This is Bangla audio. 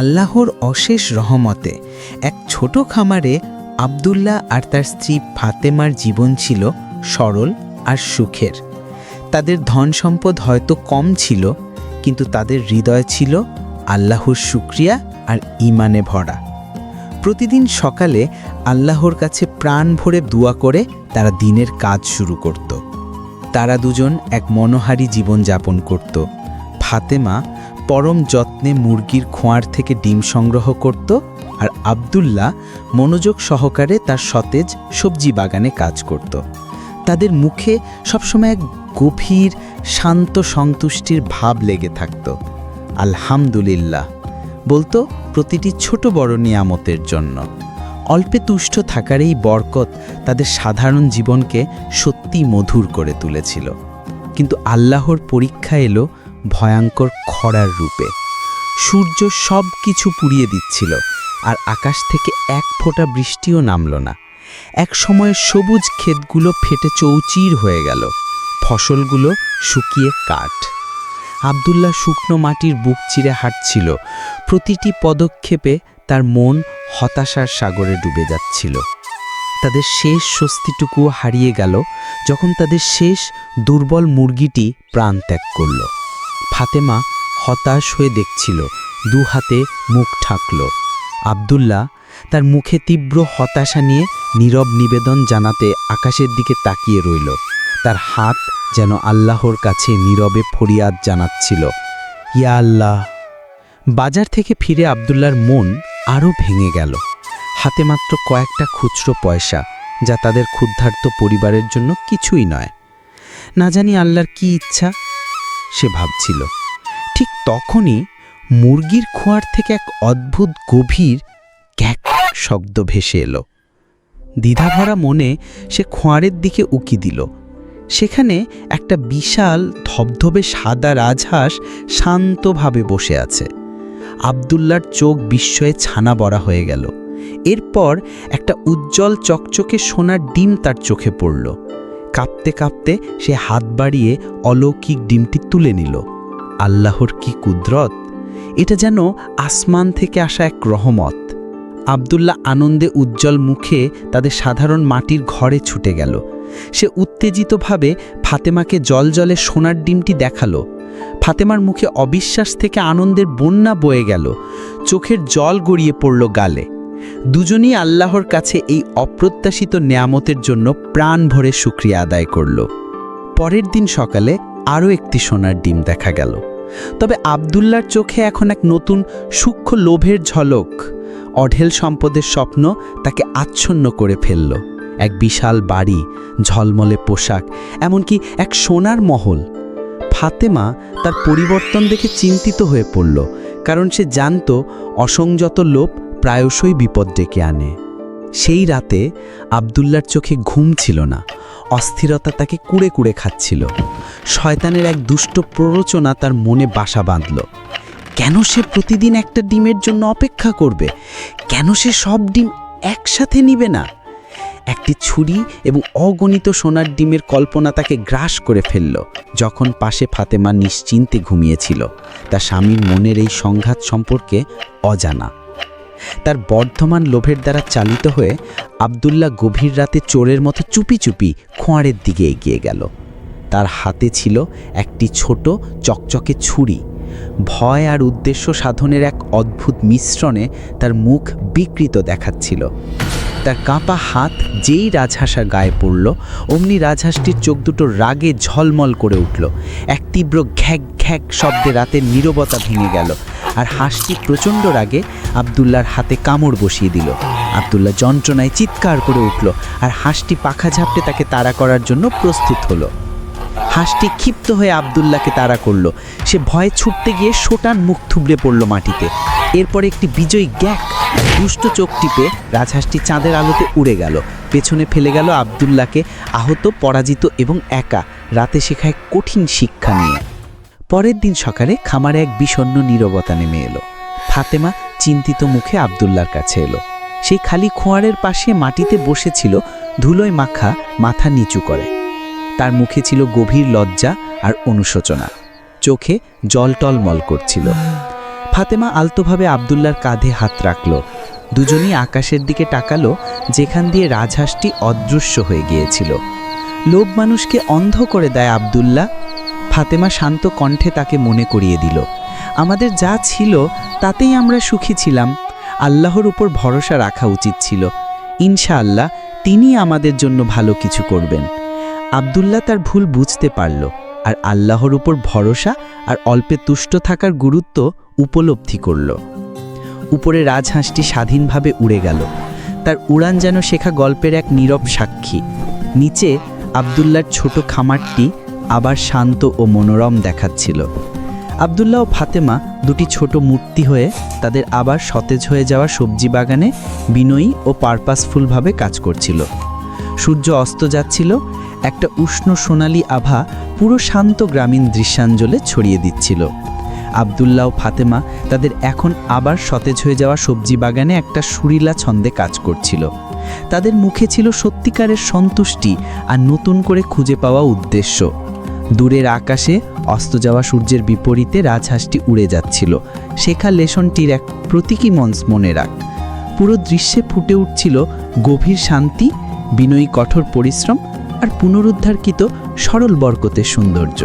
আল্লাহর অশেষ রহমতে এক ছোট খামারে আব্দুল্লাহ আর তার স্ত্রী ফাতেমার জীবন ছিল সরল আর সুখের। তাদের ধন সম্পদ হয়তো কম ছিল, কিন্তু তাদের হৃদয় ছিল আল্লাহর শুক্রিয়া আর ইমানে ভরা। প্রতিদিন সকালে আল্লাহর কাছে প্রাণ ভরে দোয়া করে তারা দিনের কাজ শুরু করত। তারা দুজন এক মনোহারী জীবন যাপন করত। ফাতেমা পরম যত্নে মুরগির খোঁয়ার থেকে ডিম সংগ্রহ করত আর আব্দুল্লাহ মনোযোগ সহকারে তার সতেজ সবজি বাগানে কাজ করত। তাদের মুখে সবসময় এক গভীর, শান্ত সন্তুষ্টির ভাব লেগে থাকত। আলহামদুলিল্লাহ, বলতো প্রতিটি ছোট বড় নিয়ামতের জন্য। অল্পে তুষ্ট থাকার এই বরকত তাদের সাধারণ জীবনকে সত্যি মধুর করে তুলেছিল। কিন্তু আল্লাহর পরীক্ষা এলো ভয়ঙ্কর খরার রূপে। সূর্য সব কিছু পুড়িয়ে দিচ্ছিল, আর আকাশ থেকে এক ফোঁটা বৃষ্টিও নামল না। এক সময় সবুজ ক্ষেতগুলো ফেটে চৌচির হয়ে গেল, ফসলগুলো শুকিয়ে কাঠ। আবদুল্লাহ শুকনো মাটির বুক চিরে হাঁটছিল, প্রতিটি পদক্ষেপে তার মন হতাশার সাগরে ডুবে যাচ্ছিল। তাদের শেষ স্বস্তিটুকুও হারিয়ে গেল, যখন তাদের শেষ দুর্বল মুরগিটি প্রাণ ত্যাগ করল। ফাতেমা হতাশ হয়ে দেখছিল, দু হাতে মুখ ঠাকল আবদুল্লাহ তার মুখে তীব্র হতাশা নিয়ে নীরব নিবেদন জানাতে আকাশের দিকে তাকিয়ে রইল। তার হাত যেন আল্লাহর কাছে নীরবে ফরিয়াদ জানাচ্ছিল। ইয়া আল্লাহ! বাজার থেকে ফিরে আবদুল্লার মন আরও ভেঙে গেল। হাতে মাত্র কয়েকটা খুচরো পয়সা, যা তাদের ক্ষুদ্ধার্ত পরিবারের জন্য কিছুই নয়। না জানি আল্লাহর কি ইচ্ছা সে ভাবছিল। ঠিক তখনই মুরগির খোঁয়ার থেকে এক অদ্ভুত গভীর ক্যাক শব্দ ভেসে এলো। দ্বিধাভরা মনে সে খোঁয়ারের দিকে উকি দিল। সেখানে একটা বিশাল, ধবধবে সাদা রাজহাঁস শান্তভাবে বসে আছে। আবদুল্লার চোখ বিস্ময়ে ছানা বড়া হয়ে গেল। এরপর একটা উজ্জ্বল চকচকে সোনার ডিম তার চোখে পড়ল। কাঁপতে কাঁপতে সে হাত বাড়িয়ে অলৌকিক ডিমটি তুলে নিল। আল্লাহর কি কুদরত? এটা যেন আসমান থেকে আসা এক রহমত। আবদুল্লাহ আনন্দে উজ্জ্বল মুখে তাদের সাধারণ মাটির ঘরে ছুটে গেল। সে উত্তেজিতভাবে ফাতেমাকে জল জলে সোনার ডিমটি দেখাল। ফাতেমার মুখে অবিশ্বাস থেকে আনন্দের বন্যা বয়ে গেল। চোখের জল গড়িয়ে পড়ল গালে। দুজনই আল্লাহর কাছে এই অপ্রত্যাশিত নেয়ামতের জন্য প্রাণ ভরে শুক্রিয়া আদায় করল। পরের দিন সকালে আরও একটি সোনার ডিম দেখা গেল। তবে আবদুল্লার চোখে এখন এক নতুন সূক্ষ্ম লোভের ঝলক, অঢেল সম্পদের স্বপ্ন তাকে আচ্ছন্ন করে ফেলল। এক বিশাল বাড়ি, ঝলমলে পোশাক, এমনকি এক সোনার মহল। ফাতেমা তার পরিবর্তন দেখে চিন্তিত হয়ে পড়ল, কারণ সে জানত অসংযত লোভ প্রায়শই বিপদ ডেকে আনে। সেই রাতে আবদুল্লার চোখে ঘুম ছিল না, অস্থিরতা তাকে কুড়ে কুড়ে খাচ্ছিল। শয়তানের এক দুষ্ট প্ররোচনা তার মনে বাসা বাঁধল। কেন সে প্রতিদিন একটা ডিমের জন্য অপেক্ষা করবে? কেন সে সব ডিম একসাথে নিবে না? একটি ছুরি এবং অগণিত সোনার ডিমের কল্পনা তাকে গ্রাস করে ফেলল, যখন পাশে ফাতেমা নিশ্চিন্তে ঘুমিয়েছিল। তার স্বামীর মনের এই সংঘাত সম্পর্কে অজানা। তার বর্ধমান লোভের দ্বারা চালিত হয়ে আবদুল্লাহ গভীর রাতে চোরের মতো চুপি চুপি খোঁয়ারের দিকে এগিয়ে গেল। তার হাতে ছিল একটি ছোট চকচকে ছুরি। ভয় আর উদ্দেশ্য সাধনের এক অদ্ভুত মিশ্রণে তার মুখ বিকৃত দেখাচ্ছিল। তার কাঁপা হাত যেই রাজহাঁসা গায়ে পড়ল, অমনি রাজহাঁসটির চোখ দুটো রাগে ঝলমল করে উঠল। এক তীব্র ঘ্যাক ঘ্যাক শব্দে রাতের নীরবতা ভেঙে গেল, আর হাঁসটি প্রচণ্ড রাগে আবদুল্লার হাতে কামড় বসিয়ে দিল। আবদুল্লাহ যন্ত্রণায় চিৎকার করে উঠল, আর হাঁসটি পাখা ঝাপটে তাকে তাড়া করার জন্য প্রস্তুত হলো। হাঁসটি ক্ষিপ্ত হয়ে আবদুল্লাহকে তাড়া করল। সে ভয়ে ছুটতে গিয়ে সোটান মুখ থুবড়ে পড়ল মাটিতে। এরপর একটি বিজয়ী গ্যাক দুষ্ট চোখ টিপে রাজহাঁসটি চাঁদের আলোতে উড়ে গেল। পেছনে ফেলে গেল আবদুল্লাহকে, আহত, পরাজিত এবং একা। রাতে শেখায় কঠিন শিক্ষা নিয়ে। পরের দিন সকালে খামারে এক বিষণ্ণ নীরবতা নেমে এলো। ফাতেমা চিন্তিত মুখে আবদুল্লার কাছে এলো। সেই খালি খোঁয়ারের পাশে মাটিতে বসেছিল, ধুলোয় মাখা, মাথা নিচু করে। তার মুখে ছিল গভীর লজ্জা আর অনুশোচনা। চোখে জল টলমল করছিল। ফাতেমা আলতোভাবে আবদুল্লার কাঁধে হাত রাখল। দুজনই আকাশের দিকে তাকালো, যেখান দিয়ে রাজহাঁসটি অদৃশ্য হয়ে গিয়েছিল। লোভ মানুষকে অন্ধ করে দেয় আবদুল্লাহ। ফাতেমা শান্ত কণ্ঠে তাকে মনে করিয়ে দিল, আমাদের যা ছিল, তাতেই আমরা সুখী ছিলাম। আল্লাহর উপর ভরসা রাখা উচিত ছিল। ইনশাআল্লাহ তিনি আমাদের জন্য ভালো কিছু করবেন। আবদুল্লাহ তার ভুল বুঝতে পারল। আর আল্লাহর উপর ভরসা আর অল্পে তুষ্ট থাকার গুরুত্ব উপলব্ধি করল। উপরে রাজহাঁসটি স্বাধীনভাবে উড়ে গেল। তার উড়ান যেন শেখা গল্পের এক নীরব সাক্ষী। নিচে আবদুল্লার ছোট খামারটি আবার শান্ত ও মনোরম দেখাচ্ছিল। আবদুল্লাহ ও ফাতেমা দুটি ছোট মূর্তি হয়ে তাদের আবার সতেজ হয়ে যাওয়া সবজি বাগানে বিনয়ী ও পারপাসফুলভাবে কাজ করছিল। সূর্য অস্ত যাচ্ছিল একটা উষ্ণ সোনালি আভা পুরো শান্ত গ্রামীণ দৃশ্যাঞ্জলে ছড়িয়ে দিচ্ছিল। আবদুল্লাহ ও ফাতেমা তাদের এখন আবার সতেজ হয়ে যাওয়া সবজি বাগানে একটা সুরিলা ছন্দে কাজ করছিল। তাদের মুখে ছিল সত্যিকারের সন্তুষ্টি আর নতুন করে খুঁজে পাওয়া উদ্দেশ্য। দূরের আকাশে অস্ত যাওয়া সূর্যের বিপরীতে রাজহাঁসটি উড়ে যাচ্ছিল। শেখা লেশনটির এক প্রতীকী মঞ্চ মনে রাখ। পুরো দৃশ্যে ফুটে উঠছিল গভীর শান্তি, বিনয়ী কঠোর পরিশ্রম আর পুনরুদ্ধারকৃত সরল বরকতের সৌন্দর্য।